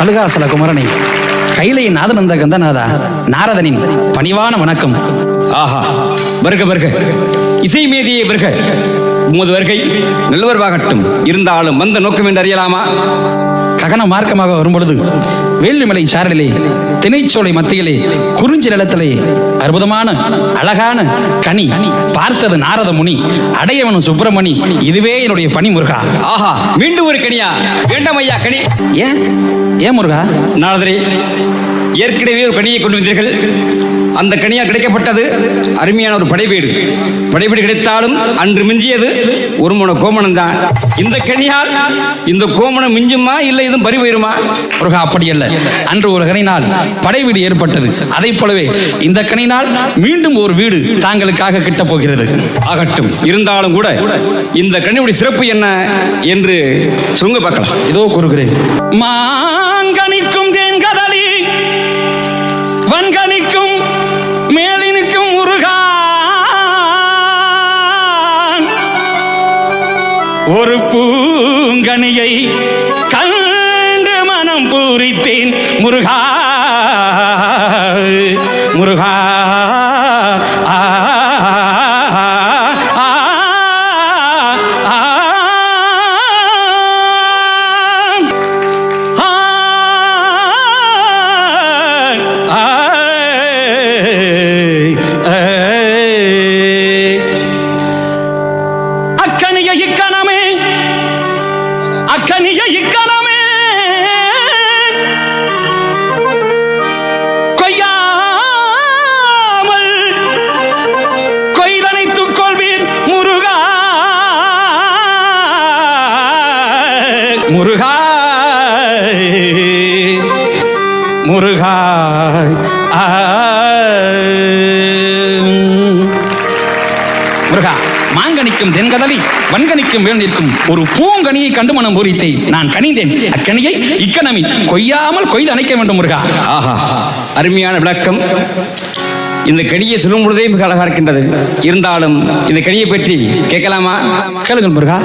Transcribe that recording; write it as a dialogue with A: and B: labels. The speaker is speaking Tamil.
A: கழுகாசல குமரனை கைலை நாதனந்த கந்தநாதா நாரதனின் பணிவான வணக்கம்.
B: ஆஹா வருக வருக. இசை மேதியை வருக. உமது வருகை நல்லவர்வாகட்டும். இருந்தாலும் வந்த நோக்கம் என்று அறியலாமா?
A: ககன மார்க்கமாக வரும்பொழுது வேள்விமலை சாரலிலே திணைச்சோலை மத்தியிலே குறிஞ்சி நிலத்திலே அற்புதமான அழகான கனி பார்த்தது நாரத முனி அடையவனும் சுப்பிரமணி இதுவே என்னுடைய பணி முருகா
B: ஆஹா மீண்டும் ஒரு கனியா? வேண்டாம் ஐயா கனி.
A: ஏன்? ஏன் முருகா?
B: நாரதரே ஏற்கனவே ஒரு கனியை கொண்டு வந்தீர்கள். அந்த கனியால் கிடைக்கப்பட்டது அருமையான ஒரு படைவீடு படைவீடு கிடைத்தாலும் அன்று மிஞ்சியது ஒரு முனை கோமணம் தான் இந்த கனியால் இந்த கோமணம் மிஞ்சுமா இல்லை இதுவும் பறி போயிருமா
A: முருகா அப்படி அல்ல. அன்று ஒரு கனினால் படை வீடு ஏற்பட்டது. அதைப் போலவே இந்த கனினால் மீண்டும் ஒரு வீடு தாங்களுக்காக கிட்ட போகிறது
B: ஆகட்டும் இருந்தாலும் கூட இந்த கனியுடைய சிறப்பு என்ன என்று சொல்லுங்க பார்க்கலாம்.
A: இதோ கூறுகிறேன். மா ஒரு பூங்கனியை கண்டு மனம் பூரித்தேன். முருகா முருகா. முருகா. முருகா மாங்கனிக்கும் தென்கதலி வன்கனிக்கும் நிற்கும் ஒரு பூங்கனியை கண்டு மனம் பூரித்தேன். நான் கனிந்தேன் அக்கனியை இக்கணமி கொய்யாமல் கொய்து அணைக்க வேண்டும் முருகா.
B: ஆஹா அருமையான விளக்கம். இந்த கனியை சொல்லும் பொழுதே மிக அழகா இருக்கின்றது. இருந்தாலும் இந்த கனியை பற்றி கேட்கலாமா?
A: கேளுங்கள் முருகா.